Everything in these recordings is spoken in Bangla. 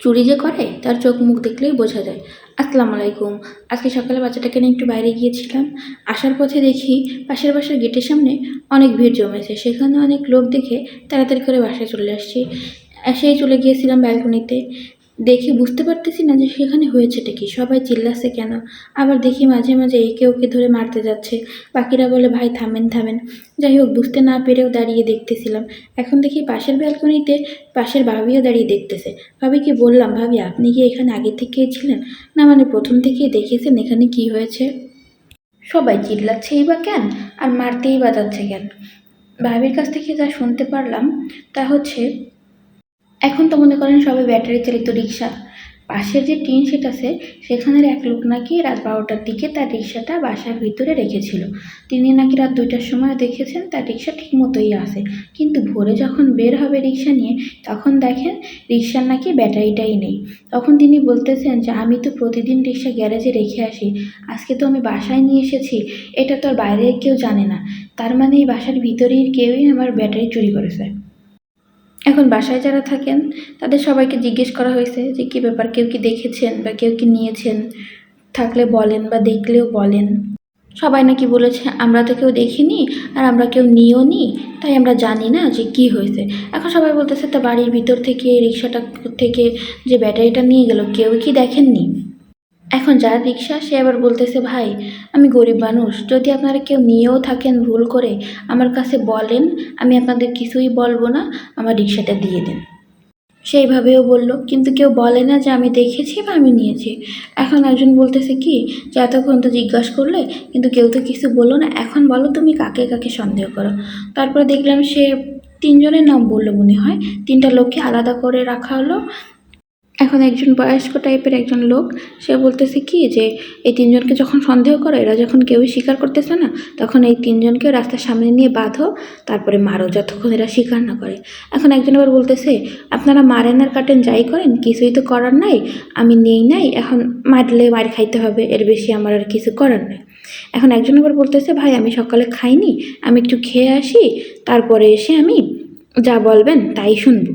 চুরি যে করে, তার চোখ মুখ দেখলেই বোঝা যায়। আসসালামু আলাইকুম। আজকে সকালে বাচ্চাটাকে নিয়ে একটু বাইরে গিয়েছিলাম। আসার পথে দেখি পাশের বাসার গেটের সামনে অনেক ভিড় জমেছে। সেখানে অনেক লোক দেখে তাড়াতাড়ি করে বাসায় চলে আসছি। এসেই চলে গিয়েছিলাম ব্যালকনিতে। দেখে বুঝতে পারতেছি না যে সেখানে হয়েছেটা কি। সবাই চিল্লাচ্ছে কেন? আবার দেখি মাঝে মাঝে একে ওকে ধরে মারতে যাচ্ছে। বাকিরা বলে, ভাই, থামেন থামেন। যাই হোক, বুঝতে না পেরেও দাঁড়িয়ে দেখতেছিলাম। এখন দেখি পাশের ব্যালকনিতে পাশের ভাবিও দাঁড়িয়ে দেখতেছে। ভাবিকে বললাম, ভাবি, আপনি কি এখানে আগে থেকেই ছিলেন? না মানে প্রথম থেকেই দেখেছেন এখানে কি হয়েছে? সবাই চিল্লাচ্ছেই বা কেন? আর মারতেই বা যাচ্ছে কেন? ভাবির কাছ থেকে যা শুনতে পারলাম তা হচ্ছে এখন তো মনে করেন সবাই ব্যাটারি চালিত রিক্সা। পাশের যে টিন সেট আছে, সেখানের এক লোক নাকি রাত বারোটার দিকে তার রিক্সাটা বাসার ভিতরে রেখেছিল। তিনি নাকি রাত দুইটার সময় দেখেছেন তার রিক্সা ঠিক মতোই আসে কিন্তু ভোরে যখন বের হবে রিক্সা নিয়ে, তখন দেখেন রিক্সার নাকি ব্যাটারিটাই নেই। তখন তিনি বলতেছেন যে, আমি তো প্রতিদিন রিক্সা গ্যারেজে রেখে আসি। আজকে তো আমি বাসায় নিয়ে এসেছি। এটা তো আর বাইরে কেউ জানে না। তার মানে এই বাসার ভিতরেই কেউই আমার ব্যাটারি চুরি করেছে। এখন বাসায় যারা থাকেন, তাদের সবাইকে জিজ্ঞেস করা হয়েছে যে কী ব্যাপার, কেউ কি দেখেছেন বা কেউ কি নিয়েছেন? থাকলে বলেন বা দেখলেও বলেন। সবাই নাকি বলেছে, আমরা তো কেউ দেখিনি আর আমরা কেউ নিয়েও নি, তাই আমরা জানি না যে কি হয়েছে। এখন সবাই বলতেছে, তা বাড়ির ভিতর থেকে, রিক্সাটা থেকে যে ব্যাটারিটা নিয়ে গেল, কেউ কি দেখেননি? এখন যার রিক্সা, সে আবার বলতেছে, ভাই, আমি গরিব মানুষ। যদি আপনারা কেউ নিয়েও থাকেন ভুল করে, আমার কাছে বলেন, আমি আপনাদের কিছুই বলব না, আমার রিক্সাটা দিয়ে দিন। সেইভাবেও বলল। কিন্তু কেউ বলে না যে আমি দেখেছি বা আমি নিয়েছি। এখন একজন বলতেছে, কি? যে এতক্ষণ তো জিজ্ঞাসা করলে, কিন্তু কেউ তো কিছু বলল না। এখন বলো তুমি কাকে কাকে সন্দেহ করো? তারপরে দেখলাম সে তিনজনের নাম বলল মনে হয়। তিনটা লোককে আলাদা করে রাখা হলো। এখন একজন বয়স্ক টাইপের একজন লোক, সে বলতেছে কি যে, এই তিনজনকে যখন সন্দেহ করে, এরা যখন কেউই স্বীকার করতেছে না, তখন এই তিনজনকে রাস্তার সামনে নিয়ে বাঁধো, তারপরে মারো যতক্ষণ এরা স্বীকার না করে। এখন একজন আবার বলতেছে, আপনারা মারেন আর কাটেন, যাই করেন, কিছুই তো করার নাই, আমি নেই নাই, এখন মারলে মার খাইতে হবে, এর বেশি আমার আর কিছু করার নাই। এখন একজন আবার বলতেছে, ভাই, আমি সকালে খাইনি, আমি একটু খেয়ে আসি, তারপরে এসে আমি যা বলবেন তাই শুনব।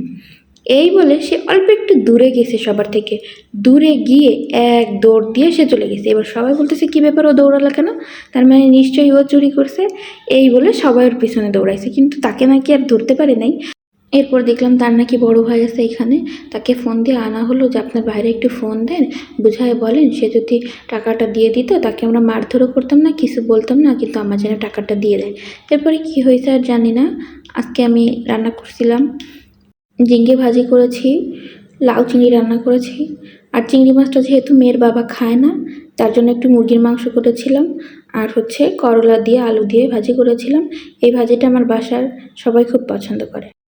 এই বলে সে অল্প একটু দূরে গেছে সবার থেকে। দূরে গিয়ে এক দৌড় দিয়ে সে চলে গেছে। এবার সবাই বলতেছে, কী ব্যাপার ও দৌড়ালো কেন? তার মানে নিশ্চয়ই ও চুরি করছে। এই বলে সবাই ওর পিছনে দৌড়াইছে। কিন্তু তাকে নাকি আর ধরতে পারে নাই। এরপর দেখলাম তার নাকি বড় ভাই আছে এখানে। তাকে ফোন দিয়ে আনা হলো যে, আপনার বাইরে একটু ফোন দেন। বুঝায় বলেন, সে যদি টাকাটা দিয়ে দিত, তাকে আমরা মারধরও করতাম না, কিছু বলতাম না, কিন্তু আমার যেন টাকাটা দিয়ে দেয়। এরপরে কি হয়েছে আর জানি না। আজকে আমি রান্না করছিলাম। ঝিঙ্গে ভাজি করেছি। লাউ চিংড়ি রান্না করেছি। আর চিংড়ি মাছটা যেহেতু মেয়ের বাবা খায় না, তার জন্য একটু মুরগির মাংস করেছিলাম। আর হচ্ছে করলা দিয়ে আলু দিয়ে ভাজি করেছিলাম। এই ভাজিটা আমার বাসার সবাই খুব পছন্দ করে।